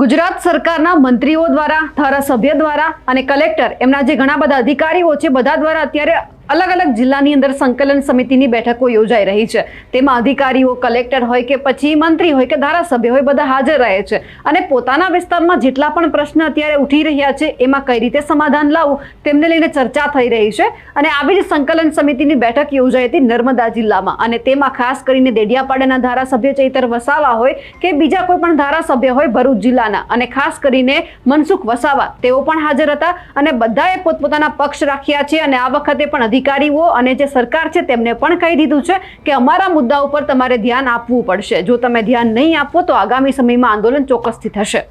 ગુજરાત સરકારના મંત્રીઓ દ્વારા, ધારાસભ્ય દ્વારા અને કલેક્ટર, એમના જે ઘણા બધા અધિકારીઓ છે, બધા દ્વારા અત્યારે અલગ અલગ જિલ્લાની અંદર સંકલન સમિતિની બેઠકો યોજાઈ રહી છે. તેમાં અધિકારીઓ, કલેક્ટર હોય કે પછી મંત્રી હોય કે ધારાસભ્ય હોય, બધા હાજર રહે છે. અને પોતાના વિસ્તારમાં જેટલા પણ પ્રશ્ન અત્યારે ઉઠી રહ્યા છે, એમાં કઈ રીતે સમાધાન લાવવું, તેમને લઈને ચર્ચા થઈ રહી છે. અને આવી જ સંકલન સમિતિની બેઠક યોજાઈ હતી નર્મદા જિલ્લામાં. અને તેમાં ખાસ કરીને દેડિયાપાડાના ધારાસભ્ય ચૈતર વસાવા હોય કે બીજા કોઈ પણ ધારાસભ્ય હોય ભરૂચ જિલ્લાના. અને ખાસ કરીને મનસુખ વસાવા, તેઓ પણ હાજર હતા. અને બધાએ પોતપોતાના પક્ષ રાખ્યા છે અને આ વખતે પણ અધિકારીઓ અને જે સરકાર છે તેમને પણ કહી દીધું છે કે અમારા મુદ્દા ઉપર તમારે ધ્યાન આપવું પડશે. જો તમે ધ્યાન નહીં આપો તો આગામી સમયમાં આંદોલન ચોક્કસથી થશે.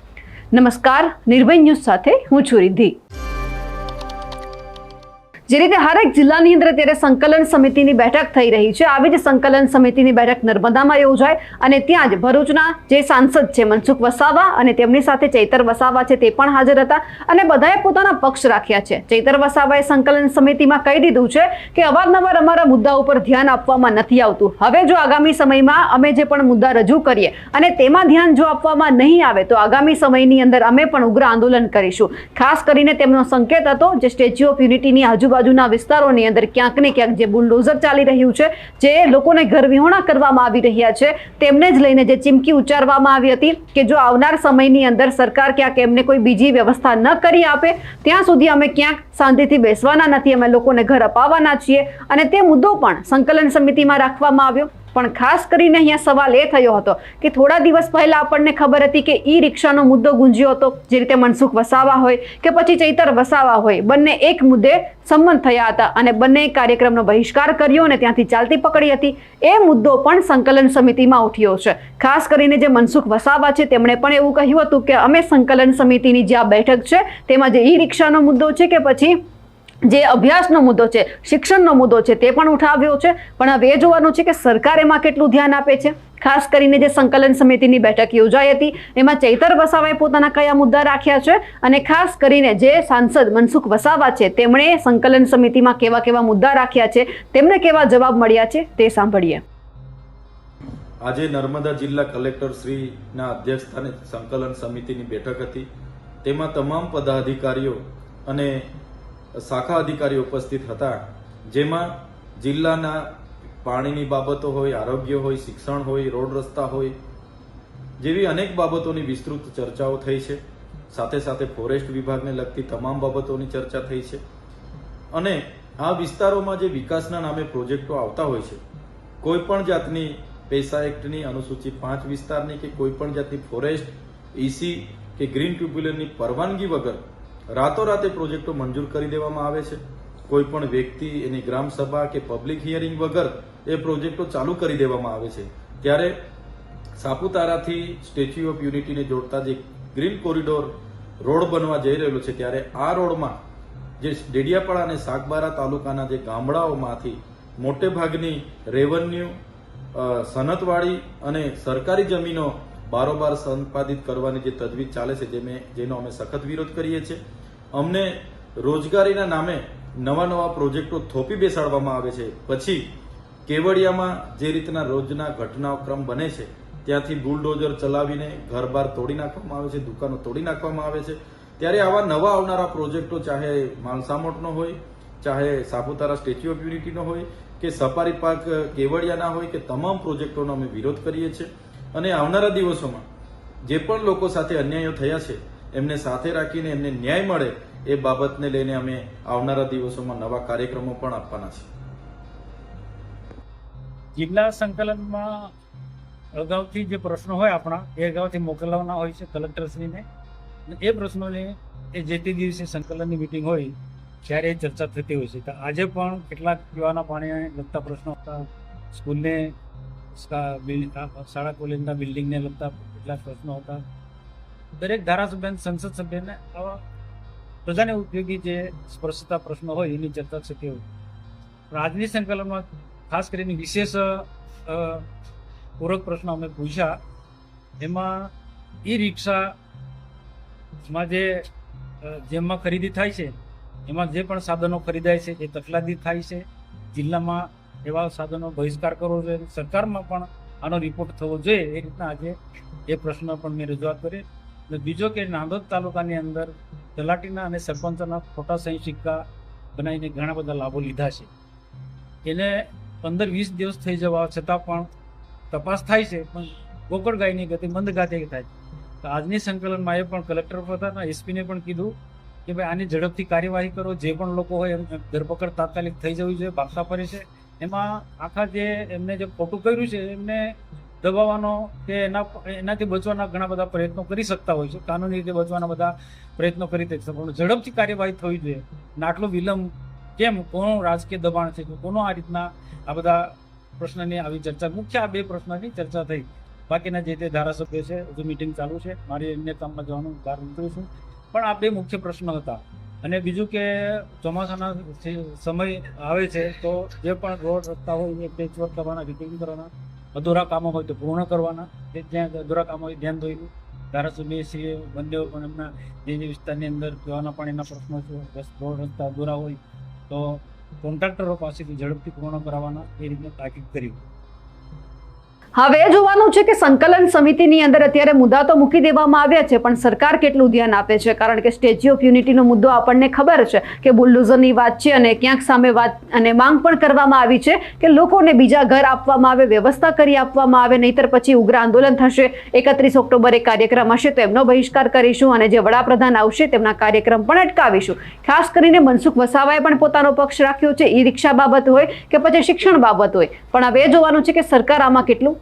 નમસ્કાર. નિર્ભય ન્યૂઝ સાથે હું છું રિદ્ધિ. જે રીતે હરેક જિલ્લાની અંદર અત્યારે સંકલન સમિતિની બેઠક થઈ રહી છે. આવી જ સંકલન સમિતિની બેઠક નર્મદામાં યોજાય અને ત્યાં જ ભરૂચના જે સાંસદ છે મનસુખ વસાવા અને તેમની સાથે ચૈતર વસાવા છે તે પણ હાજર હતા અને બધાએ પોતાના પક્ષ રાખ્યા છે. ચૈતર વસાવાએ સંકલન સમિતિમાં કહી દીધું છે કે અવારનવાર અમારા મુદ્દા ઉપર ધ્યાન આપવામાં નથી આવતું. હવે જો આગામી સમયમાં અમે જે પણ મુદ્દા રજૂ કરીએ અને તેમાં ધ્યાન જો આપવામાં નહીં આવે તો આગામી સમયની અંદર અમે પણ ઉગ્ર આંદોલન કરીશું. ખાસ કરીને તેમનો સંકેત હતો જે સ્ટેચ્યુ ઓફ યુનિટીની આજુબાજુના વિસ્તારોની અંદર ક્યાંક ને ક્યાંક જે બુલડોઝર ચાલી રહ્યું છે, જે લોકોને ઘર વિહોણા કરવામાં આવી રહ્યા છે, તેમને જ લઈને જે ચીમકી ઉચ્ચારવામાં આવી હતી કે જો આવનાર સમયની અંદર સરકાર ક્યાંક એમને કોઈ બીજી વ્યવસ્થા ન કરી આપે, ત્યાં સુધી અમે ક્યાંક શાંતિથી બેસવાના નથી, અમે લોકોને ઘર અપાવવાના છીએ. અને તે મુદ્દો પણ સંકલન સમિતિમાં રાખવામાં આવ્યો. પણ ખાસ કરીને અહીંયા સવાલ એ થયો હતો કે થોડા દિવસ પહેલા આપણને ખબર હતી કે ઈ રિક્ષાનો મુદ્દો ગુંજ્યો હતો, જે રીતે મનસુખ વસાવા હોય કે પછી ચૈતર વસાવા હોય. બંને એક મુદ્દે સંમત થયા હતા અને બંને કાર્યક્રમનો બહિષ્કાર કર્યો અને ત્યાંથી ચાલતી પકડી હતી. એ મુદ્દો પણ સંકલન સમિતિમાં ઉઠ્યો છે. ખાસ કરીને જે મનસુખ વસાવા છે, તેમણે પણ એવું કહ્યું હતું કે અમે સંકલન સમિતિની જે આ બેઠક છે, તેમાં જે ઈ રિક્ષાનો મુદ્દો છે કે પછી જે અભ્યાસનો મુદ્દો છે, શિક્ષણનો મુદ્દો છે, તે પણ ઉઠાવ્યો છે. પણ હવે એ જોવાનું છે કે સરકાર એમાં કેટલું ધ્યાન આપે છે? ખાસ કરીને જે સંકલન સમિતિની બેઠક યોજાઈ હતી, એમાં ચૈતર વસાવાએ પોતાના કયા મુદ્દા રાખ્યા છે અને ખાસ કરીને જે સાંસદ મનસુખ વસાવા છે, તેમણે સંકલન સમિતિમાં કેવા કેવા મુદ્દા રાખ્યા છે, તેમને કેવા જવાબ મળ્યા છે, તે સાંભળીએ. આજે નર્મદા જિલ્લા કલેક્ટર શ્રીના અધ્યક્ષસ્થાને સંકલન સમિતિની બેઠક હતી. તેમાં તમામ પદાધિકારીઓ અને શાખા અધિકારી ઉપસ્થિત હતા, જેમાં જિલ્લાના પાણીની બાબતો હોય, આરોગ્ય હોય, શિક્ષણ હોય, રોડ રસ્તા હોય, જેવી અનેક બાબતોની વિસ્તૃત ચર્ચાઓ થઈ છે. સાથે સાથે ફોરેસ્ટ વિભાગને લગતી તમામ બાબતોની ચર્ચા થઈ છે. અને આ વિસ્તારોમાં જે વિકાસના નામે પ્રોજેક્ટો આવતા હોય છે, કોઈ પણ જાતની પૈસા એક્ટની અનુસૂચિ પાંચ વિસ્તારની કે કોઈ પણ જાતની ફોરેસ્ટ ઈસી કે ગ્રીન ટ્યુબ્યુલરની પરવાનગી વગર રાતોરાતે પ્રોજેક્ટો મંજૂર કરી દેવામાં આવે છે. કોઈ પણ વ્યક્તિ એની ગ્રામ સભા કે પબ્લિક હિયરિંગ વગર એ પ્રોજેક્ટો ચાલુ કરી દેવામાં આવે છે. ત્યારે સાપુતારાથી સ્ટેચ્યુ ઓફ યુનિટીને જોડતા જે ગ્રીન કોરિડોર રોડ બનવા જઈ રહેલો છે. ત્યારે આ રોડમાં જે ડેડિયાપાડા અને સાગબારા તાલુકાના જે ગામડાઓમાંથી મોટે ભાગની રેવન્યુ સનતવાડી અને સરકારી જમીનો બારોબાર સંપાદિત કરવાની જે તજવીજ ચાલે છે જેમે જેનો અમે સખત વિરોધ કરીએ છીએ. અમને રોજગારીના નામે નવા નવા પ્રોજેક્ટો થોપી બેસાડવામાં આવે છે. પછી કેવડિયામાં જે રીતના રોજના ઘટનાક્રમ બને છે, ત્યાંથી બુલડોઝર ચલાવીને ઘર બાર તોડી નાખવામાં આવે છે, દુકાનો તોડી નાખવામાં આવે છે. ત્યારે આવા નવા આવનારા પ્રોજેક્ટો, ચાહે માલસામોટનો હોય, ચાહે સાપુતારા સ્ટેચ્યુ ઓફ યુનિટીનો હોય, કે સફારી પાર્ક કેવડિયાના હોય, કે તમામ પ્રોજેક્ટોનો અમે વિરોધ કરીએ છીએ. અને આવનારા દિવસોમાં જે પણ લોકો સાથે અન્યાયો થયા છે, એમને સાથે રાખીને એમને ન્યાય મળે એ બાબતને લઈને અમે આવનારા દિવસોમાં નવા કાર્યક્રમો પણ આપવાના છે જિલ્લા સંકલનમાં અગાઉથી જે પ્રશ્નો હોય આપણા, એ અગાઉથી મોકલવાના હોય છે કલેક્ટરશ્રીને. એ પ્રશ્નોને એ જે તે દિવસે સંકલનની મિટિંગ હોય ત્યારે એ ચર્ચા થતી હોય છે. તો આજે પણ કેટલાક પીવાના પાણીને લગતા પ્રશ્નો હતા. સ્કૂલને શાળા કોલેજના બિલ્ડિંગને લગતા કેટલા પ્રશ્નો હતા. દરેક ધારાસભ્ય સંસદ સભ્યને આવા પ્રજાને ઉપયોગી જે સ્પર્શતા પ્રશ્નો હોય એની ચર્ચા શક્ય હોય પણ આજની સંકલનમાં ખાસ કરીને વિશેષ પૂરક પ્રશ્નો અમે પૂછ્યા. એમાં ઈ રિક્ષામાં જે જેમાં ખરીદી થાય છે, એમાં જે પણ સાધનો ખરીદાય છે, એ તકલાદી થાય છે, જિલ્લામાં એવા સાધનો બહિષ્કાર કરવો જોઈએ. સરકારમાં પણ આનો રિપોર્ટ થવો જોઈએ. એ રીતના આજે એ પ્રશ્ન પણ મેં રજૂઆત કરી. અને બીજો કે નાંદોદ તાલુકાની અંદર તલાટીના અને સરપંચના ખોટા સહી સિક્કા બનાવીને ઘણા બધા લાભો લીધા છે. એને પંદર વીસ દિવસ થઈ જવા છતાં પણ તપાસ થાય છે, પણ ગોકળ ગાયની ગતિ મંદ ગાતે થાય છે. તો આજની સંકલનમાં એ પણ કલેક્ટર પોતાના એસપીને પણ કીધું કે ભાઈ આની ઝડપથી કાર્યવાહી કરો. જે પણ લોકો હોય એમ ધરપકડ તાત્કાલિક થઈ જવી જોઈએ, ભાગતા પડે છે. એમાં આખા જે એમને જે ખોટું કર્યું છે, એમને દબાવવાનો કે એના એનાથી બચવાના ઘણા બધા પ્રયત્નો કરી શકતા હોય છે. કાનૂની રીતે બચવાના બધા પ્રયત્નો કરી શકે પણ ઝડપથી કાર્યવાહી થવી જોઈએ. અને આટલો વિલંબ કેમ? કોનું રાજકીય દબાણ છે? કે કોનો આ રીતના આ બધા પ્રશ્નની આવી ચર્ચા? મુખ્ય આ બે પ્રશ્નની ચર્ચા થઈ. બાકીના જે તે ધારાસભ્ય છે, હજુ મિટિંગ ચાલુ છે. મારી એમને કામમાં જવાનું કારણ નીકળું છું. પણ આ બે મુખ્ય પ્રશ્નો હતા. અને બીજું કે ચોમાસાના સમય આવે છે, તો જે પણ રોડ રસ્તા હોય એ પેચવર્ક કરવાના, રિપેરિંગ કરવાના, અધૂરા કામો હોય તો પૂર્ણ કરવાના જે જ્યાં અધૂરા કામો હોય ધ્યાન દોર્યું ધારાસભ્ય શ્રી બંને પણ એમના જે જે વિસ્તારની અંદર પીવાના પાણીના પ્રશ્નો છે બસ રોડ રસ્તા અધૂરા હોય, તો કોન્ટ્રાક્ટરો પાસેથી ઝડપથી પૂર્ણ કરાવવાના એ રીતે તાકીદ કર્યું હવે જોવાનું છે કે સંકલન સમિતિની અંદર અત્યારે મુદ્દા તો મૂકી દેવામાં આવ્યા છે, પણ સરકાર કેટલું ધ્યાન આપે છે? કારણ કે સ્ટેચ્યુ ઓફ યુનિટીનો મુદ્દો આપણને ખબર છે કે બુલડોઝરની વાત છે અને ક્યાંક સામે વાત અને માંગ પણ કરવામાં આવી છે કે લોકોને બીજા ઘર આપવામાં આવે, વ્યવસ્થા કરી આપવામાં આવે, નહીતર પછી ઉગ્ર આંદોલન થશે. એકત્રીસ ઓક્ટોબરે કાર્યક્રમ હશે તો એમનો બહિષ્કાર કરીશું અને જે વડાપ્રધાન આવશે તેમના કાર્યક્રમ પણ અટકાવીશું. ખાસ કરીને મનસુખ વસાવાએ પણ પોતાનો પક્ષ રાખ્યો છે ઈ રિક્ષા બાબત હોય કે પછી શિક્ષણ બાબત હોય. પણ હવે જોવાનું છે કે સરકાર આમાં કેટલું